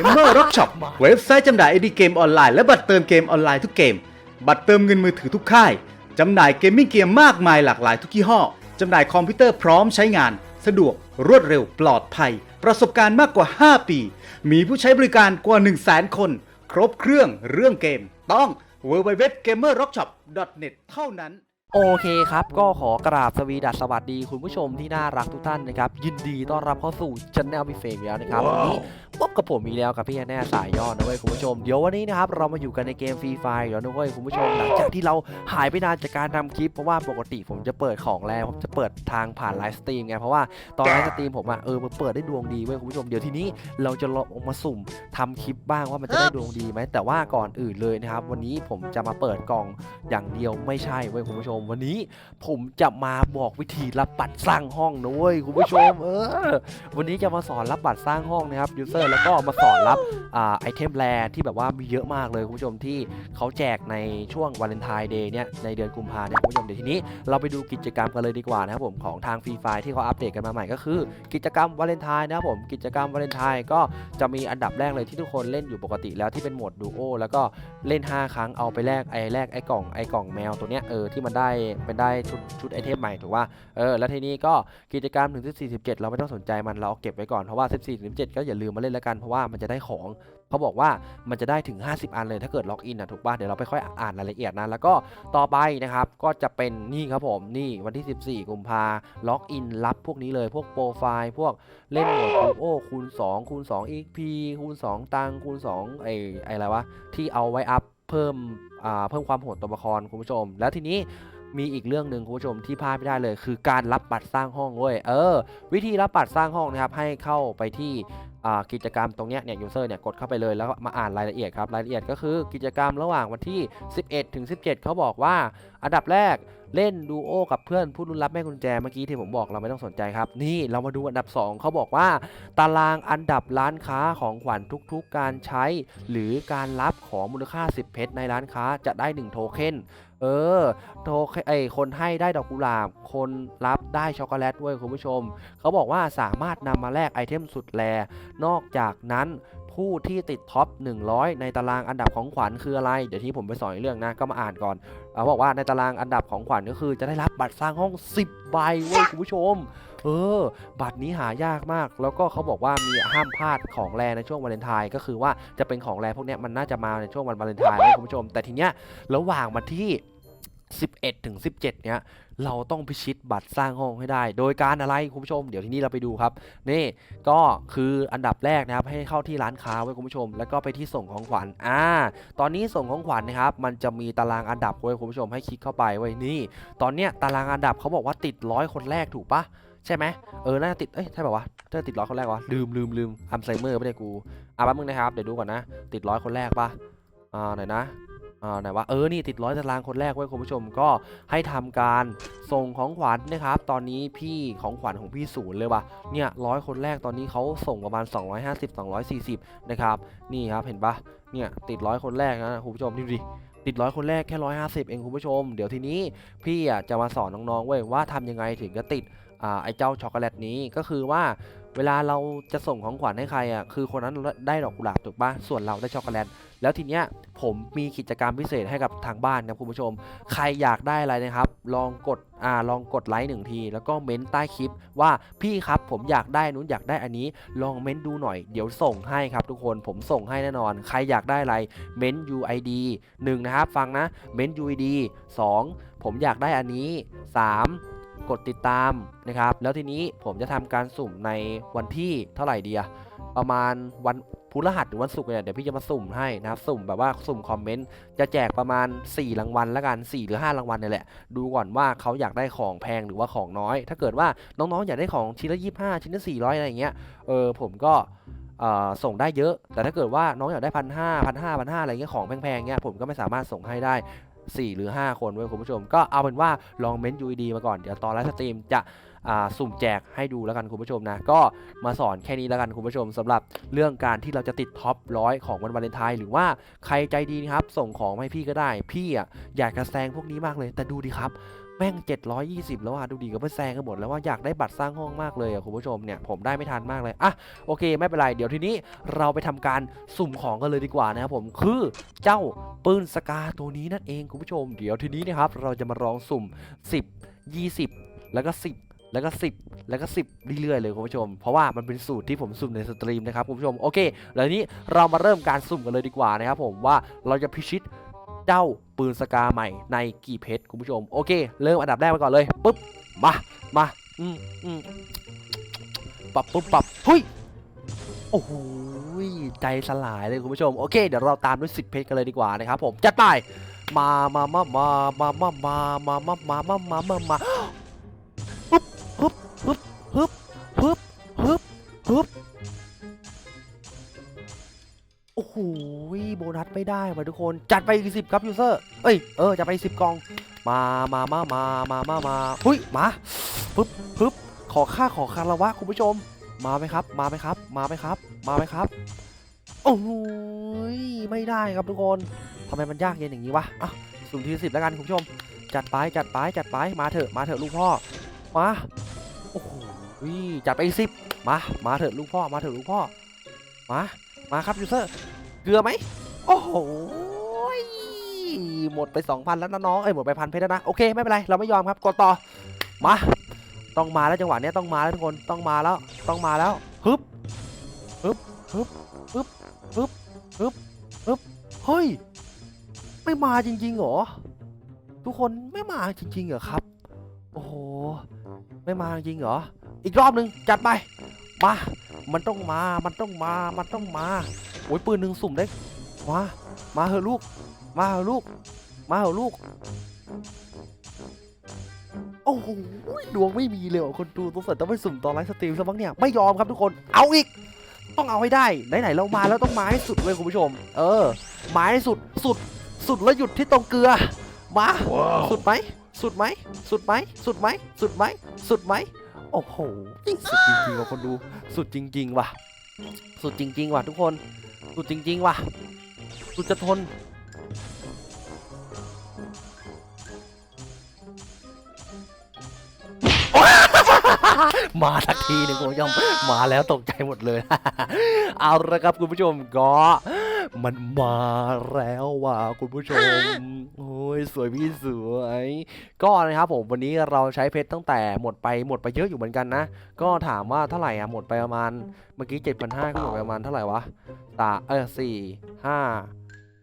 Gamer Rock Shop เว็บไซต์จำหน่ายไอดีเกมออนไลน์และบัตรเติมเกมออนไลน์ทุกเกม บัตรเติมเงินมือถือทุกค่ายจำหน่ายเกมมิ่งเกียมากมายหลากหลายทุกยี่ห้อจำหน่ายคอมพิวเตอร์พร้อมใช้งาน สะดวกรวดเร็วปลอดภัย ประสบการณ์มากกว่า 5 ปี มีผู้ใช้บริการกว่า 1 0 0 0 0แสนคน ครบเครื่องเรื่องเกม ต้อง www.gamerrockshop.net เท่านั้น โอเคครับ ก็ขอกราบสวีดัสสวัสดีคุณผู้ชมที่น่ารักทุกท่านนะครับ ยินดีต้อนรับเข้าสู่ช anel พี่เฟรมแล้วนะครับวันนี้พบกับผมอีกแล้วกับพี่แน่สายย่อนะเว้ยคุณผู้ชม เดี๋ยววันนี้นะครับเรามาอยู่กันในเกมฟรีไฟแล้วนะเว้ยคุณผู้ชมหลังจากที่เราหายไปนานจากการทำคลิป เพราะว่าปกติผมจะเปิดของแล้วผมจะเปิดทางผ่านไลฟ์สตรีมไงเพราะว่าตอนไลฟ์สตรีมผมอะเออมันเปิดได้ดวงดีเว้ยคุณผู้ชมเดี๋ยวทีนี้เราจะลองมาสุ่มทำคลิปบ้างว่ามันจะได้ดวงดีไหมแต่ว่าก่อนอื่นเลยนะครับวันนี้ผมจะมาเปิดกล่องอย่างเดียวไม่ใช่เว้ยคุณผู้ชมวันนี้ ผมจะมาบอกวิธีรับบัตรสร้างห้องนะเว้ยคุณผู้ชมเออวันนี้จะมาสอนรับบัตรสร้างห้องนะครับยูเซอร์แล้วก็มาสอนรับอ่าไอเทมแรที่แบบว่ามีเยอะมากเลยคุณผู้ชมที่เขาแจกในช่วงวาเลนไทน์เดย์เนี่ยในเดือนกุมภาเนี่ยคุณผู้ชมเดี๋ยวทีนี้เราไปดูกิจกรรมกันเลยดีกว่านะครับผมของทางฟรีไฟที่เขาอัปเดตกันมาใหม่ก็คือ กิจกรรมวาเลนไทน์นะครับผมกิจกรรมวาเลนไทน์ก็จะมีอันดับแรกเลยที่ทุกคนเล่นอยู่ปกติแล้วที่เป็นโหมดดูโอแล้วก็เล่น 5 ครั้งเอาไปแลกไอแลกไอกล่องไอกล่องแมวตัวเนี้ยเออที่มันได้เป็นได้ชุดชุดไอเทมใหม่ถูกป่ะเออแล้วทีนี้ก็กิจกรรมถึง14 17เราไม่ต้องสนใจมันเราเอาเก็บไว้ก่อนเพราะว่า 14 17 ก็อย่าลืมมาเล่นแล้วกันเพราะว่ามันจะได้ของเขาบอกว่ามันจะได้ถึง 50 อันเลยถ้าเกิดล็อกอินนะถูกป่ะเดี๋ยวเราไปค่อยอ่านรายละเอียดนะแล้วก็ต่อไปนะครับก็จะเป็นนี่ครับผมนี่วันที่ 14 กุมภาล็อกอินรับพวกนี้เลยพวกโปรไฟล์พวกเล่นโหมดดูโอคูณ 2 คูณ2 XP คูณ 2 ตังคูณ2ไอ้ไออะไรวะที่เอาไว้อัพเพิ่มอ่าเพิ่มความโหดตัวละครคุณผู้ชม แล้วทีนี้ มีอีกเรื่องหนึ่งคุณผู้ชมที่พลาดไม่ได้เลย คือการรับบัตรสร้างห้องเว้ยเออ วิธีรับบัตรสร้างห้องนะครับให้เข้าไปที่กิจกรรมตรงเนี้ยเนี่ยยูเซอร์เนี่ยกดเข้าไปเลยแล้วมาอ่านรายละเอียดครับรายละเอียดก็คือกิจกรรมระหว่างวันที่ 11 ถึง 17 เขาบอกว่า อันดับแรก เล่นดูโอกับเพื่อนผู้รุนรับแม่กุญแจเมื่อกี้ที่ผมบอกเราไม่ต้องสนใจครับ นี่เรามาดูอันดับ 2 เขาบอกว่า ตารางอันดับร้านค้าของขวัญทุกๆ การใช้ หรือการรับของมูลค่า 10 เพชรในร้านค้าจะได้ 1 โทเค็นเออโทเคนไอคนให้ได้ดอกกุหลาบ คนรับได้ช็อกโกแลตด้วยคุณผู้ชม เขาบอกว่าสามารถนำมาแลกไอเทมสุดแรนอกจากนั้น ผู้ที่ติดท็อป 100 ในตารางอันดับของขวัญคืออะไร เดี๋ยวที่ผมไปสอนเรื่องนะก็มาอ่านก่อนเขาบอกว่าในตารางอันดับของขวัญก็คือจะได้รับบัตรสร้างห้อง 10 ใบเว้ยคุณผู้ชม เออ บัตรนี้หายากมาก แล้วก็เขาบอกว่ามีห้ามพลาดของแรในช่วงวาเลนไทน์ก็คือว่าจะเป็นของแรพวกนี้มันน่าจะมาในช่วงวันวาเลนไทน์นะคุณผู้ชม แต่ทีเนี้ยระหว่างวันที่ 11ถึง17 เนี้ยเราต้องพิชิตบัตรสร้างห้องให้ได้ โดยการอะไรคุณผู้ชม เดี๋ยวที่นี้เราไปดูครับ นี่ก็คืออันดับแรกนะครับให้เข้าที่ร้านค้าไว้คุณผู้ชม แล้วก็ไปที่ส่งของขวัญอ่า ตอนนี้ส่งของขวัญนะครับ มันจะมีตารางอันดับไว้คุณผู้ชมให้คลิกเข้าไปไว้นี่ ตอนเนี้ยตารางอันดับเขาบอกว่าติดร้อยคนแรกถูกปะใช่ไหมเออ น่าติด เอ้ย ใช่ป่าวะถ้าติดร้อยคนแรกวะ ลืมลืมลืมอัลไซเมอร์ไม่ได้กู อะแป๊บนึงนะครับ เดี๋ยวดูก่อนนะ ติดร้อยคนแรกปะอ่าไหนนะ อ่าไหนวะเออ นี่ติดร้อยตารางคนแรกไว้คุณผู้ชมก็ให้ทำการส่งของขวัญนะครับ ตอนนี้พี่ของขวัญของพี่ศูนย์เลยว่ะ เนี่ยร้อยคนแรกตอนนี้เขาส่งประมาณ 250 240 นะครับ นี่ครับเห็นปะเนี่ยติดร้อยคนแรกนะคุณผู้ชมดูดิติดร้อยคนแรกแค่ร้อยห้าสิบเองคุณผู้ชม เดี๋ยวทีนี้พี่อะจะมาสอนน้องๆเว้ยว่าทำยังไงถึงจะติดอ่าไอ้เจ้าช็อกโกแลตนี้ก็คือว่าเวลาเราจะส่งของขวัญให้ใครอะคือคนนั้นได้ดอกกุหลาบถูกปะส่วนเราได้ช็อกโกแลต แล้วทีเนี้ยผมมีกิจกรรมพิเศษให้กับทางบ้านครับคุณผู้ชม ใครอยากได้อะไรนะครับ ลองกดอ่าลองกดไลค์หนึ่งที แล้วก็เม้นต์ใต้คลิปว่าพี่ครับผมอยากได้นู้นอยากได้อันนี้ ลองเม้นต์ดูหน่อยเดี๋ยวส่งให้ครับทุกคนผมส่งให้แน่นอน ใครอยากได้อะไรเม้นต์ UID 1 นะครับ ฟังนะเม้นต์ UID 2 ผมอยากได้อันนี้ 3กดติดตามนะครับ แล้วทีนี้ผมจะทำการสุ่มในวันที่เท่าไหร่ดีอะประมาณวัน พฤหัสหรือวันศุกร์เนี่ยเดี๋ยวพี่จะมาสุ่มให้นะครับสุ่มแบบว่าสุ่มคอมเมนต์จะแจกประมาณ 4 รางวัลล้วกัน 4 หรือ 5 รางวัลเนี่ยแหละ ดูก่อนว่าเขาอยากได้ของแพงหรือว่าของน้อย ถ้าเกิดว่าน้องๆอยากได้ของชิ้นละ 25 ชิ้นละ 400 อะไรอย่างเงี้ยเออผมก็ส่งได้เยอะ แต่ถ้าเกิดว่าน้องอยากได้พันห้าพันห้าพันห้าอะไรเงี้ยของแพงๆเงี้ยผมก็ไม่สามารถส่งให้ได้ 4 หรือ 5 คนเว้ยคุณผู้ชม ก็เอาเป็นว่าลองเม้นต์ UID มาก่อน เดี๋ยวตอนไลฟ์สตรีมจะ สุ่มแจกให้ดูแล้วกันคุณผู้ชมนะ ก็มาสอนแค่นี้แล้วกันคุณผู้ชมสำหรับเรื่องการที่เราจะติดท็อปร้อยของวันวาเลนไทน์หรือว่าใครใจดีครับ ส่งของมาให้พี่ก็ได้ พี่อะอยากจะแซงพวกนี้มากเลย แต่ดูดิครับแม่ง 720 แล้วอะ ดูดีก็ไปแซงกันหมดแล้วว่าอยากได้บัตรสร้างห้องมากเลยอะคุณผู้ชมเนี่ย ผมได้ไม่ทันมากเลย อะ โอเค ไม่เป็นไร เดี๋ยวทีนี้เราไปทำการสุ่มของกันเลยดีกว่านะครับผมคือเจ้าปืนสกาตัวนี้นั่นเองคุณผู้ชม เดี๋ยวทีนี้นะครับ เราจะมาลองสุ่ม 10 20 แล้วก็ 10 แล้วก็ 10 แล้วก็ 10 เรื่อยๆเลยคุณผู้ชม เพราะว่ามันเป็นสูตรที่ผมสุ่มในสตรีมนะครับคุณผู้ชม โอเค แล้วนี้เรามาเริ่มการสุ่มกันเลยดีกว่านะครับผมว่าเราจะพิชิตเจ้าปืนสกาใหม่ในกี่เพชรคุณผู้ชม โอเค เริ่มอันดับแรกไปก่อนเลยปุ๊บ มา มาอืมอืมปรับปุ๊บปรับเฮ้ย โอ้โหใจสลายเลยคุณผู้ชม โอเค เดี๋ยวเราตามด้วย 10 เพชรกันเลยดีกว่านะครับผม จัดไปมามามามามามามามามามามา โอ้โหโบนัสไม่ได้ว่ะทุกคน จัดไปอีกสิบครับยูเซอร์ เอ้ย เออจัดไปสิบกอง มา มา มา มา มา มา มาหุ้ย มาปึ๊บปึ๊บขอค่าขอคารวะคุณผู้ชม มาไหมครับ มาไหมครับ มาไหมครับ มาไหมครับ โอ้โหยไม่ได้ครับทุกคนทำไมมันยากเย็นอย่างนี้วะ อะสุ่มทีสิบแล้วกันคุณผู้ชม จัดไป จัดไป จัดไป มาเถอะ มาเถอะลูกพ่อ มา โอ้โหยจัดไปอีกสิบมา มาเถอะลูกพ่อ มาเถอะลูกพ่อ มา มาครับยูเซอร์ เกลือไหมโอ้โหหมดไป 2,000 แล้วนะน้องเอ้ยหมดไปพันเพชรแล้วนะโอเคไม่เป็นไรเราไม่ยอมครับกดต่อมาต้องมาแล้วจังหวะนี้ต้องมาแล้วทุกคนต้องมาแล้วต้องมาแล้วฮึบฮึบฮึบฮึบฮึบฮึบฮึบเฮ้ยไม่มาจริงๆเหรอทุกคนไม่มาจริงๆเหรอครับ โอ้โหไม่มาจริงเหรออีกรอบหนึ่งจัดไปมามันต้องมามันต้องมามันต้องมา อ้ยปืนหนึ่งสุ่มได้ มา มาเหอะลูก มาเหอะลูก มาเหอะลูก โอ้โหดวงไม่มีเลยว่ะคนดูตัวสัตว์ต้องไปสุ่มตอนไลฟ์สตรีมซะบ้างเนี่ย ไม่ยอมครับทุกคน เอาอีก ต้องเอาให้ได้ ไหนๆเรามาแล้วต้องมาให้สุดเลยคุณผู้ชม เออ มาให้สุด สุด สุดแล้วหยุดที่ตรงเกลือ มา สุดไหม สุดไหม สุดไหม สุดไหม สุดไหม สุดไหม โอ้โห สุดจริงๆว่ะคนดู สุดจริง ๆ ว่ะ สุดจริง ๆ ว่ะทุกคน สุดจริง ๆ ว่ะ สุดจะทน มาทักทีหนึ่งคุณผู้ชมมาแล้วตกใจหมดเลย เอาละครับคุณผู้ชมก็ มันมาแล้วว่ะคุณผู้ชม โอ้ยสวยพี่สวย ก็นะครับผมวันนี้เราใช้เพชรตั้งแต่หมดไปหมดไปเยอะอยู่เหมือนกันนะ ก็ถามว่าเท่าไหร่อะหมดไปประมาณเมื่อกี้เจ็ดพันห้าก็หมดไปประมาณเท่าไหร่วะตาเออสี่ห้า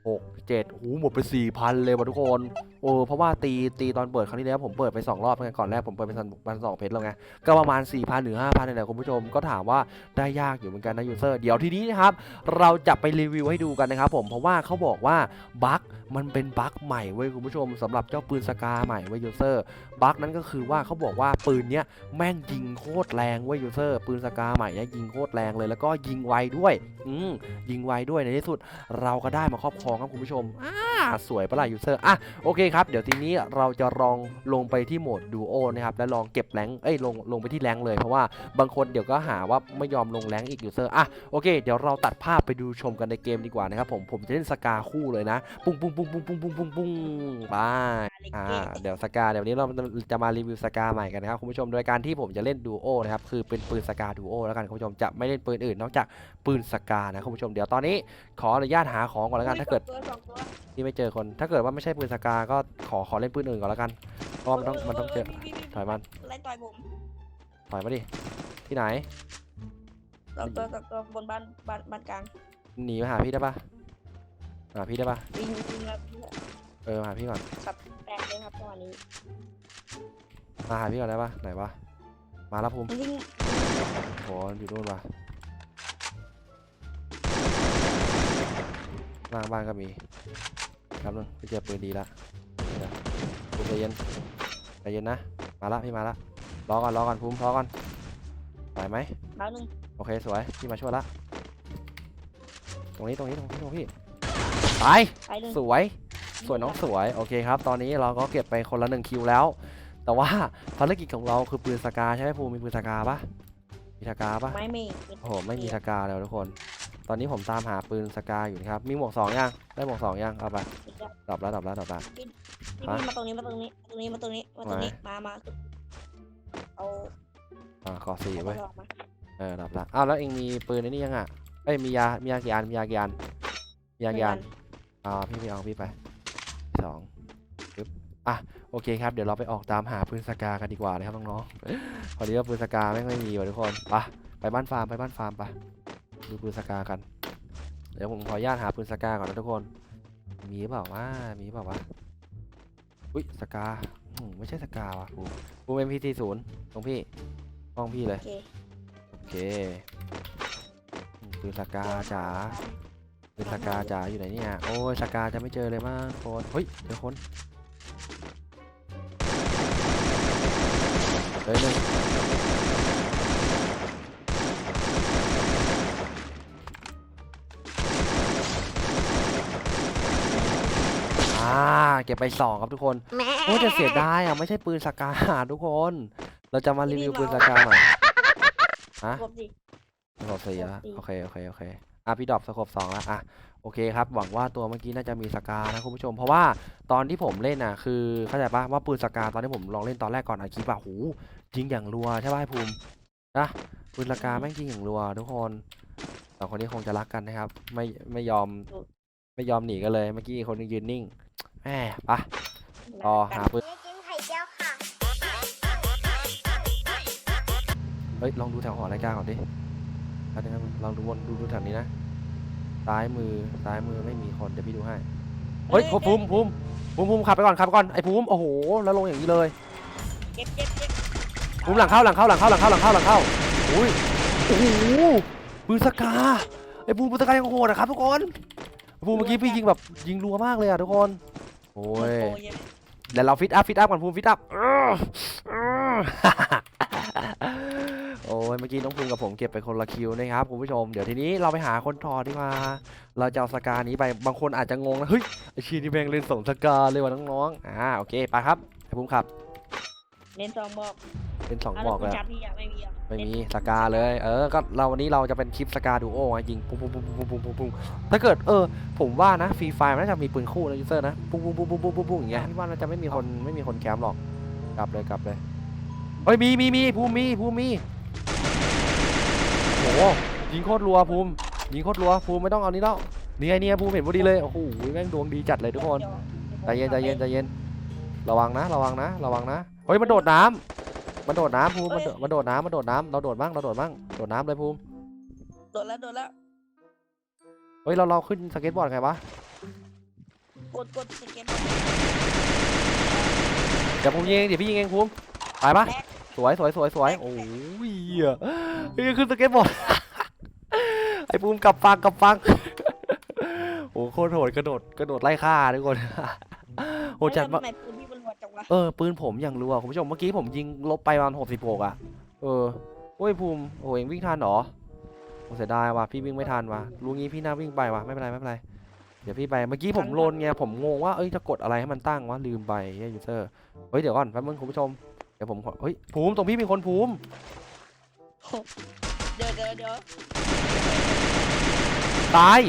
หกเจ็ดโอ้โหหมดไปสี่พันเลยว่ะทุกคน โอ้เพราะว่าตีตีตอนเปิดครั้งที่แล้วผมเปิดไปสองรอบไงก่อนแรกผมเปิดไปพันพันสองเพชรแล้วไงก็ประมาณ4 0 0 0หรือห้าพันนี่แหละคุณผู้ชมก็ถามว่าได้ยากอยู่เหมือนกันนะยูเซอร์เดี๋ยวทีนี้นะครับเราจะไปรีวิวให้ดูกันนะครับผมเพราะว่าเขาบอกว่าบั๊กมันเป็นบั๊กใหม่เว้ยคุณผู้ชมสำหรับเจ้าปืนสกาใหม่เว้ยยูเซอร์บั๊กนั้นก็คือว่าเขาบอกว่าปืนเนี้ยแม่งยิงโคตรแรงเว้ยยูเซอร์ปืนสกาใหม่เนี้ยยิงโคตรแรงเลยแล้วก็ยิงไวด้วย อืมยิงไวด้วยในที่สุด เราก็ได้มาครอบครองครับคุณผู้ชมอ่าสวยปะล่ะยูเซอร์อะโอเคครับเดี๋ยวทีนี้เราจะลองลงไปที่โหมดดูโอนะครับแล้วลองเก็บแรงเอ้ยลงลงไปที่แรงเลยเพราะว่าบางคนเดี๋ยวก็หาว่าไม่ยอมลงแรงอีกยูเซอร์อะโอเค เดี๋ยวเราตัดภาพไปดูชมกันในเกมดีกว่านะครับผมผมจะเล่นสกาคู่เลยนะปุ้งปุ้งปุ้งปุ้งปุ้งปุ้งปุ้งปุ้งไปอ่าเดี๋ยวสกาเดี๋ยววันนี้เราจะมารีวิวสกาใหม่กันนะครับคุณผู้ชมโดยการที่ผมจะเล่นดูโอนะครับคือเป็นปืนสกาดูโอแล้วกันคุณผู้ชมจะไม่เล่นปืนอื่นนอกจากปืนสกานะคุณผู้ชมเดี๋ยวตอนนี้ขออนุญาตหาของก่อนแล้วกันถ้าเกิดที่ไม่เจอคน ถ้าเกิดว่าไม่ใช่ปืนสกาก็ขอขอเล่นปืนอื่นก่อนแล้วกันเพราะมันต้องมันต้องเจอถอยมันไล่ต่อยผมถอยมาดิที่ไหนสอตัวสอตัวบนบ้านบ้านบ้านกลางหนีมาหาพี่ได้ปะ หาพี่ได้ปะวิ่งวิ่งแล้วเออมาหาพี่ก่อนขับแตกเลยครับจังหวะนี้มาหาพี่ก่อนได้ปะไหนวะมาแล้วภูมิมันวิ่งโหอยู่นู่นวะล่างบ้านก็มีครับนึงพี่เจอปืนดีละเดี๋ยวภูมิใจเย็นใจเย็นนะมาละพี่มาละรอก่อนรอก่อนภูมิรอก่อนไหวไหมดาวหนึ่งโอเคสวยพี่มาช่วยละตรงนี้ตรงนี้ตรงนี้ตรงนี้ ตาย ไปหนึ่งสวย สวยน้องสวย โอเคครับ ตอนนี้เราก็เก็บไปคนละหนึ่งคิวแล้ว แต่ว่าภารกิจของเราคือปืนสกาใช่ไหมภูมิมีปืนสกาปะมีสกาปะไม่มีโอ้โหไม่มีสกาแล้วทุกคน ตอนนี้ผมตามหาปืนสกาอยู่นะครับ มีหมวกสองยัง ได้หมวกสองยัง เอาไปอีกแล้วดับแล้วดับแล้วดับแล้วปิ้นพี่ฮะพี่มาตรงนี้มาตรงนี้มาตรงนี้มาตรงนี้มาตรงนี้มามาเอาอ่าก่อสี่เอาไว้ยออกมาเออดับละอ้าวแล้วเองมีปืนในนี่ยังอะเอ้ยมียา มียากี่อัน มียากี่อันมียากี่อัน อ่าพี่ไปเอาพี่ไปสองปึ๊บอะโอเคครับเดี๋ยวเราไปออกตามหาปืนสกากันดีกว่านะครับน้องๆพอดีว่าปืนสกาไม่งไม่มีว่ะทุกคนไปไปบ้านฟาร์มไปบ้านฟาร์มไปดูปืนสกากัน เดี๋ยวผมขออนุญาตหาปืนสกาก่อนนะทุกคน มีเปล่าว่ามีเปล่าวะอุ้ยสกาอืมไม่ใช่สกาว่ะกูกูเป็นพีทีศูนย์ตรงพี่ห้องพี่เลยโอเคโอเคอืมปืนสกาจ๋าเป็น สกาจ๋าอยู่ไหนเนี่ยโอ้ยสกาจะไม่เจอเลยมากคนเฮ้ยเจอคนเฮ้ยหนึ่งอ่าเก็บไปสองครับทุกคนโอ้ยจะเสียดายอะไม่ใช่ปืนสกาทุกคน เราจะมารีวิวปืนสกาหน่อยฮะครบดิสกบสี่แล้วสกบสี่โอเคโอเคโอเค อะพี่ดรอปสกบสองแล้วอะโอเคครับหวังว่าตัวเมื่อกี้น่าจะมีสกานะคุณผู้ชม เพราะว่าตอนที่ผมเล่นอะคือเข้าใจปะว่าปืนสกาตอนที่ผมลองเล่นตอนแรกก่อนอัดคลิปอะหูยิงอย่างรัวใช่ป่ะภูมินะปืนสกาแม่งยิงอย่างรัวทุกคนสองคนนี้คงจะรักกันนะครับ ไม่ไม่ยอมไม่ยอมหนีกันเลยเมื่อกี้คนนึงยืนนิ่งแหมไปะต่อหาปืนเจ๊กินไข่เจียวค่ะเฮ้ยลองดูแถวหอรายการก่อนดิ อันนี้ลองดูวนดูดูแถวนี้นะซ้ายมือซ้ายมือไม่มีคนเดี๋ยวพี่ดูให้เฮ้ยภูมิภูมิภูมิภูมิขับไปก่อนขับไปก่อนไอ้ภูมิโอ้โหแล้วลงอย่างนี้เลยเก็บเก็บเก็บภูมิหลังเข้าหลังเข้าหลังเข้าหลังเข้าหลังเข้าหลังเข้าอุ้ยโอ้โหปืนสกาไอ้ภูมิปืนสกายังโหดอะครับทุกคนภูมิเมื่อกี้พี่ยิงแบบยิงรัวมากเลยอะทุกคนโอ้ยโอ้ยยังเดี๋ยวเราฟิตอัพฟิตอัพก่อนภูมิฟิตอัพ โอ้ยเมื่อกี้น้องภูมิกับผมเก็บไปคนละคิวนะครับคุณผู้ชมเดี๋ยวทีนี้เราไปหาคนถอดดีกว่า เราจะเอาสกานี้ไปบางคนอาจจะงงนะเฮ้ยไอชีนี่แม่งเล่นส่งสกาเลยว่ะน้องๆอ่าโอเคไปครับไอภูมิครับเล่นสองบอกเป็นสองอะบอกแล้เลวยคุณชาร์จพี่อะไม่มีอะไม่มีสกาเลย เออ ก็เราวันนี้เราจะเป็นคลิปสกาดูโอ้ไงยิงปุ้งปุ้งปุ้งปุ้งปุ้งปุ้งปุ้งถ้าเกิดเออ ผมว่านะฟรีไฟมันน่าจะมีปืนคู่นะยูเซอร์นะปุ้งปุ้งปุ้งปุ้งปุ้งปุ้งปุ้งอย่างเงี้ยพี่ว่าน่าจะไม่มีคนไม่มีคนแคมป์หรอกกลับเลยกลับเลย เฮ้ยมีมีมีภูมิมีภูมิมีโอ้โหยิงโคตรรัวภูมิยิงโคตรรัวภูมิไม่ต้องเอานี้แล้วนี่ไงเนี่ยภูมิเห็นพอดีเลยโอ้โหแม่งดวงดีจัดเลยทุกคนใจเย็นใจเย็นใจเย็นระวังนะระวังนะระวังนะเฮ้ยมันโดดน้ำมันโดดน้ำภูมิมันโดดมันโดดน้ำมันโดดน้ำเราโดดบ้างเราโดดบ้างโดดน้ำเลยภูมิโดนแล้วโดนแล้วเฮ้ยเราเราขึ้นสเก็ตบอร์ดไงวะกดกดสเก็ตเดี๋ยวผมยิงเองเดี๋ยวพี่ยิงเองภูมิไปปะ สวยสวยสวยสวยโอ้ยเหี้ยเฮ้ยขึ้นสเก็ตบอร์ดไอ้ภูมิกลับฟังกลับฟังโอ้โคตรโหดกระโดดกระโดดไล่ฆ่าทุกคนโหดจัดมามาทำไมปืนพี่มันรัวจังวะเออปืนผมอย่างรัวคุณผู้ชมเมื่อกี้ผมยิงลบไปประมาณหกสิบหกอะเออโอ้ยภูมิโอ้ยเองวิ่งทันเหรอโอ้เสียดายว่ะพี่วิ่งไม่ทันว่ะรู้งี้พี่น่าวิ่งไปว่ะไม่เป็นไรไม่เป็นไรเดี๋ยวพี่ไปเมื่อกี้ผมโลนไงผมงงว่าเอ้ยจะกดอะไรให้มันตั้งวะลืมไปเฮ้ยยูเซอร์เฮ้ยเดี๋ยวก่อนแป๊บนึงคุณผู้ชม เดี๋ยวผมขอเฮ้ยภูมิตรงพี่มีคนภูมิเดี๋ยวเดี๋ยวเดี๋ยวตาย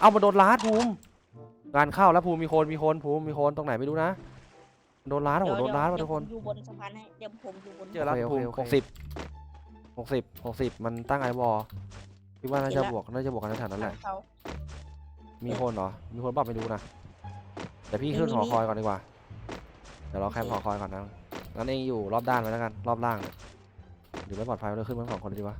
เอามาโดนลาดภูมิงานเข้าแล้วภูมิมีคนมีคนภูมิมีคนตรงไหนไม่รู้นะโดนลาดโอ้โหโดนลาดว่ะทุกคนเดี๋ยวผมอยู่บนสะพานให้เดี๋ยวผมอยู่บนเจอแล้วภูมิหกสิบหกสิบหกสิบมันตั้งไอวอลคิดว่าน่าจะบวกน่าจะบวกกันในฐานนั้นแหละเขามีคนเหรอมีคนเปล่าไม่รู้นะแต่พี่ขึ้นหอคอยก่อนดีกว่าเดี๋ยวเราแคมป์หอคอยก่อนนะ งั้นเองอยู่รอบด้านไว้แล้วกัน รอบล่างเนี่ยเดี๋ยวไม่ปลอดภัยเราขึ้นมาสองคนเลยดีกว่า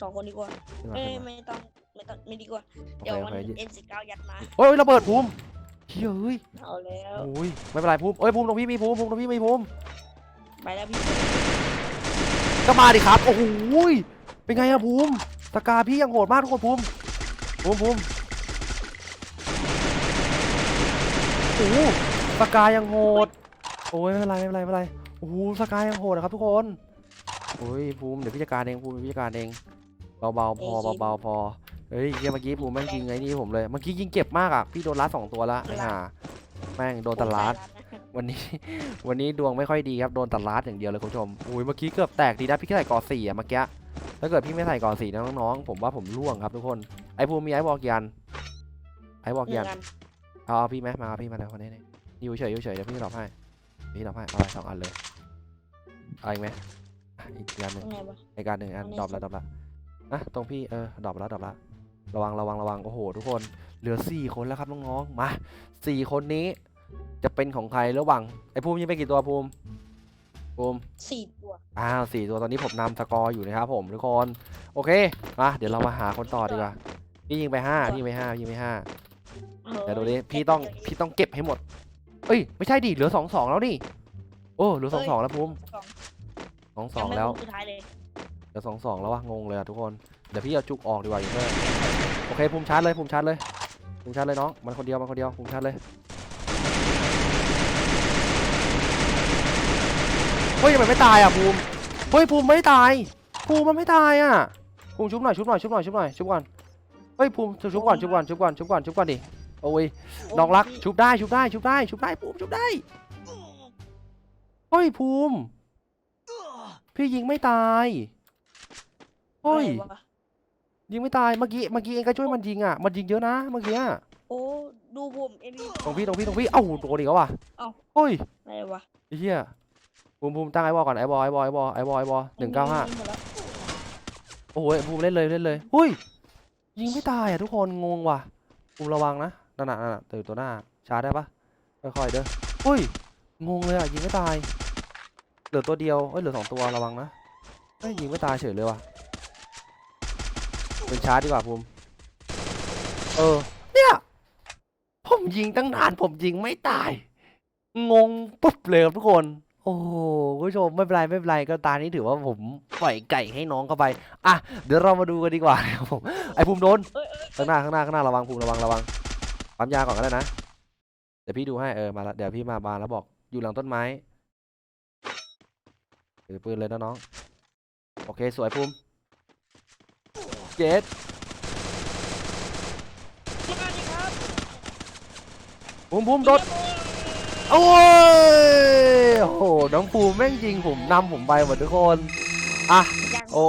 สองคนดีกว่าขึ้นมาเอ้ยขึ้นมา ไม่ต้องไม่ต้องไม่ดีกว่า โอเดี๋ยวเคโอมันเคยิเอ็นสิบเก้ายัดมา โอ้ยระเบิดภูมิเฮ้ยเฮ้ยเอาแล้ว โอ้ยไม่เป็นไรภูมิเอ้ยภูมิตรงพี่มีภูมิภูมิตรงพี่มีภูมิไปแล้วพี่ก็มาดิครับโอ้โหยเป็นไงอะภูมิสกาพี่ยังโหดมากทุกคนภูมิภูมิภูมิโอ้โหสกายังโหดโอ้ยไม่เป็นไรไม่เป็นไรไม่เป็นไรโอ้โหสกายังโหดนะครับทุกคนโอ้ยภูมิเดี๋ยวพี่จัดการเองภูมิเดี๋ยวพี่จัดการเองเบาๆพอเบาๆพอเฮ้ยเหี้ยเมื่อกี้ภูมิแม่งยิงไอ้นี่ผมเลยเมื่อกี้ยิงเจ็บมากอะพี่โดนลัดสองตัวละไอ้ห่าแม่งโดนตดลัดวันนี้วันนี้ดวงไม่ค่อยดีครับโดนตัดลัดอย่างเดียวเลยคุณผู้ชมอุ้ยเมื่อกี้เกือบแตกดีนะพี่แค่ใส่ก่อสี่อะเมื่อกี้ถ้าเกิดพี่ไม่ใส่ก่อสี่นะน้องๆผมว่าผมร่วงครับทุกคนไอ้ภูมิมีไอ้บอกยันไอ้บอกหนึ่ยังนอันเอาเอาพี่ไหมมาเอาพี่มาเดี๋ยวคนนี้นี่อยู่เฉยอยู่เฉยเดี๋ยวพี่ดรอปให้ พี่ดรอปให้เอาไปสองอันเลยเอาอีกไหมอะอีกอันหตนึ่รงงไหนวะอีกอันหนึ่งอันอันนี้ดรอปแล้วดรอปแล้วอะตรงพี่เออดรอปแล้วดรอปแล้วระวังระวังระวังโอ้โห ทุกคนเหลือสี่คนแล้วครับน้องๆมาสี่คนนี้จะเป็นของใครระหว่างไอ้ภูมิยิงไปกี่ตัวภูมิภูมิสี่ตัวอ้าวสี่ตัวตอนนี้ผมนำสกอร์อยู่นะครับผมทุกคนโอเคมาเดี๋ยวเรามาหาคนต่อดีกว่าพี่ยิงไปห้าพี่ยิงไปห้าพี่ยิงไปห้าเดี๋ยวดูดิพี่ต้องพี่ต้องเก็บให้หมด เอ้ยไม่ใช่ดิเหลือสองสองแล้วนี่โอ้เหลือสองสองแล้วภูมิสองสองสองแล้วยังไม่สุดท้ายเลยเหลือสองสองแล้ววะงงเลยอะทุกคนเดี๋ยวพี่เอาจุกออกดีกว่าอยู่เพื่อนโอเคภูมิชาร์จเลยภูมิชาร์จเลยภูมิชาร์จเลยน้องมันคนเดียวมันคนเดียวภูมิชาร์จเลยเฮ้ยทำไมไม่ตายอะภูมิเฮ้ยภูมิไม่ตายภูมิมันไม่ตายอะภูมิชุบหน่อยชุบหน่อยชุบหน่อยชุบหน่อยชุบก่อนเฮ้ยภูมิชุบก่อนชุบก่อนชุบก่อนชุบก่อนชุบก่อนดิ โอ้ยน้องรักชุบได้ชุบได้ชุบได้ชุบได้ภูมิชุบได้เฮ้ยภูมิ พี่ยิงไม่ตายเฮ้ยอะไรวะยิงไม่ตายเมื่อกี้เมื่อกี้เองก็ช่วยมันยิงอะมันยิงเยอะนะเมื่อกี้อะโอ้ดูผมเอ็มวีตรงพี่ตรงพี่ตรงพี่เอ้าโดนอีกแล้วว่ะเอ้าเฮ้ยอะไรวะไอ้เหี้ยภูมิภูมิตั้งไอ้บอลก่อนไอ้บอลไอ้บอลไอ้บอลไอ้บอลไอ้บอลหนึ่งเก้าห้ายิมดแล้วโอ้โหภูมิเล่นเลยเล่นเลยเฮ้ยยิงไม่ตายอะทุกคนงงว่ะภูมิระวังนะ นั่นน่ะนั่นน่ะตื่นตัวหน้าชาร์จได้ปะค่อยๆเด้อเฮ้ยงงเลยอะยิงไม่ตายเหลือตัวเดียวเอ้ยเหลือสองตัวระวังนะเฮ้ยยิงไม่ตายเฉยเลยว่ะเป็นชาร์จดีกว่าภูมิเออเนี่ยผมยิงตั้งนานผมยิงไม่ตาย งงปุ๊บเลยครับทุกคน โอ้โหคุณผู้ชมไม่เป็นไรไม่เป็นไรก็ตานี้ถือว่าผมปล่อยไก่ให้น้องเข้าไปอะเดี๋ยวเรามาดูกันดีกว่านะครับผมไอ้ภูมิโดนเอ้ยเอ้ยข้างหน้าข้างหน้าข้างหน้าระวังภูมิระวังระวัง ปั๊มยาก่อนก็ได้นะ เดี๋ยวพี่ดูให้เออมาละเดี๋ยวพี่มาบานแล้วบอกอยู่หลังต้นไม้ถือปืนเลยนะน้อง โอเคสวยภูมิเจ็ดมาดิครับภูมิภูมิโดนโอ้ยโอ้โหน้องภูมิแม่งยิงผมนำผมไปหมดทุกคน อะ โอ้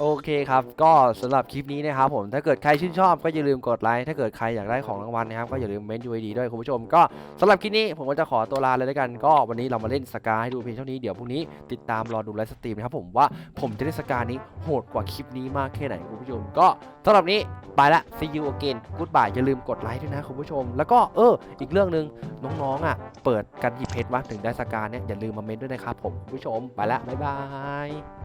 โอเคครับ ก็สำหรับคลิปนี้นะครับผมถ้าเกิดใครชื่นชอบก็อย่าลืมกดไลค์ถ้าเกิดใครอยากได้ของรางวัลนะครับก็อย่าลืมเมนต์ UID ด้วยคุณผู้ชม ก็สำหรับคลิปนี้ผมก็จะขอตัวลาเลยแล้วกันก็วันนี้เรามาเล่นสกาให้ดูเพียงเท่านี้เดี๋ยวพรุ่งนี้ติดตามรอดูไลฟ์สตรีมนะครับผมว่าผมจะเล่นสกานี้โหดกว่าคลิปนี้มากแค่ไหนคุณผู้ชม ก็สำหรับนี้ไปละ see you again goodbye อย่าลืมกดไลค์ด้วยนะคุณผู้ชม แล้วก็เอออีกเรื่องหนึ่งน้องๆอะเปิดกันหยิบเพชรวะถึงได้สกาเนี่ยอย่าลืมมาเมนต์ด้วยนะครับผมคุณผู้ชมไปละบ๊ายบาย